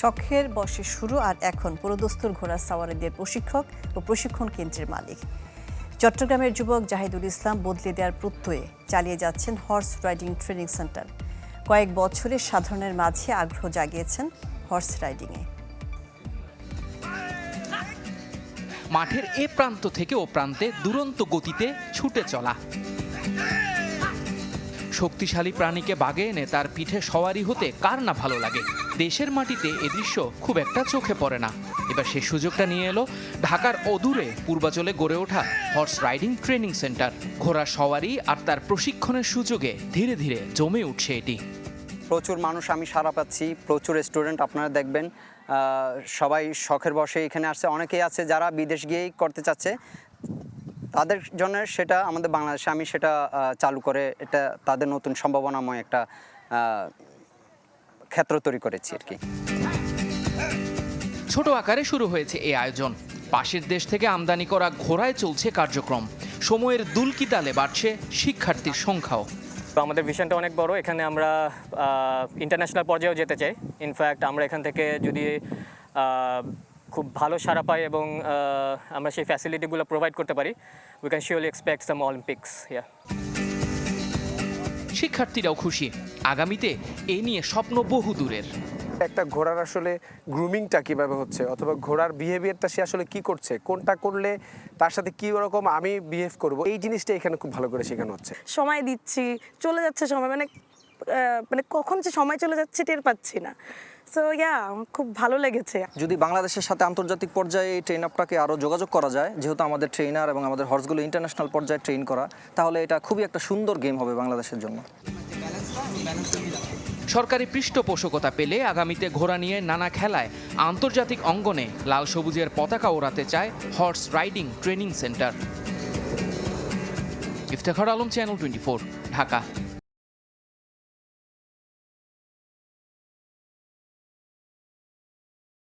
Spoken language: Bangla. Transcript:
শখের বসে শুরু আর এখন পুরোদস্তুর ঘোড়া সাওয়ারিদের প্রশিক্ষক ও প্রশিক্ষণ কেন্দ্রের মালিক। চট্টগ্রামের যুবক জাহিদুল ইসলাম বদলে দেওয়ার প্রত্যয়ে চালিয়ে যাচ্ছেন হর্স রাইডিং ট্রেনিং সেন্টার। কয়েক বছরে সাধারণের মাঝে আগ্রহ জাগিয়েছেন হর্স রাইডিংয়ে। মাঠের এ প্রান্ত থেকে ও প্রান্তে দুরন্ত গতিতে ছুটে চলা। শক্তিশালী প্রাণীকে বাগে এনে তার পিঠে সওয়ারি হতে কার না ভালো লাগে? দেশের মাটিতে এ দৃশ্য খুব একটা চোখে পড়ে না। এবার সে সুযোগটা নিয়ে এলো ঢাকার অদূরে, পূর্বাচলে গড়ে ওঠা হর্স রাইডিং ট্রেনিং সেন্টার ঘোড়া সওয়ারি আর তার প্রশিক্ষণের সুযোগে ধীরে ধীরে জমে উঠছে এটি। প্রচুর মানুষ আমি সারা পাচ্ছি, প্রচুর স্টুডেন্ট আপনারা দেখবেন। সবাই শখের বসে এখানে আসছে। অনেকেই আছে যারা বিদেশ গিয়েই করতে চাচ্ছে। তাদের জন্য সেটা আমাদের বাংলাদেশে আমি সেটা চালু করে এটা তাদের নতুন সম্ভাবনাময় একটা ক্ষেত্র তৈরি করেছি আর কি। ছোট আকারে শুরু হয়েছে এই আয়োজন। পাশের দেশ থেকে আমদানি করা ঘোড়ায় চলছে কার্যক্রম। সময়ের দুলকিতালে বাড়ছে শিক্ষার্থীর সংখ্যাও। তো আমাদের ভিশনটা অনেক বড়। এখানে আমরা ইন্টারন্যাশনাল পর্যায়েও যেতে চাই। ইনফ্যাক্ট আমরা এখান থেকে যদি খুব ভালো সারা পাই এবং আমরা সেই ফ্যাসিলিটিগুলো প্রোভাইড করতে পারি। We can surely expect some Olympics yeah শিক্ষার্থীরাও খুশি। আগামীতে এ নিয়ে স্বপ্ন বহু দূরের। একটা ঘোড়ার আসলে গ্রুমিংটা কীভাবে হচ্ছে? অথবা ঘোড়ার বিহেভিয়ারটা সে আসলে কি করছে? কোনটা করলে তার সাথে কি রকম আমি বিহেভ করব? এই জিনিসটা এখানে খুব ভালো করে শেখানো হচ্ছে। সময় দিচ্ছি চলে যাচ্ছে সময়। মানে মানে কখন যে সময় চলে যাচ্ছে টের পাচ্ছি না। সো ইয়া খুব ভালো লেগেছে। যদি বাংলাদেশের সাথে আন্তর্জাতিক পর্যায়ে এই ট্রেন আপটাকে আরও যোগাযোগ করা যায় যেহেতু আমাদের ট্রেনার এবং আমাদের হর্সগুলো ইন্টারন্যাশনাল পর্যায়ে ট্রেন করা তাহলে এটা খুবই একটা সুন্দর গেম হবে বাংলাদেশের জন্য। সরকারি পৃষ্ঠপোষকতা পেলে আগামীতে ঘোড়া নিয়ে নানা খেলায় আন্তর্জাতিক অঙ্গনে লাল সবুজের পতাকা ওড়াতে চায় horse riding training centre Iftekhar Alam channel twenty Dhaka.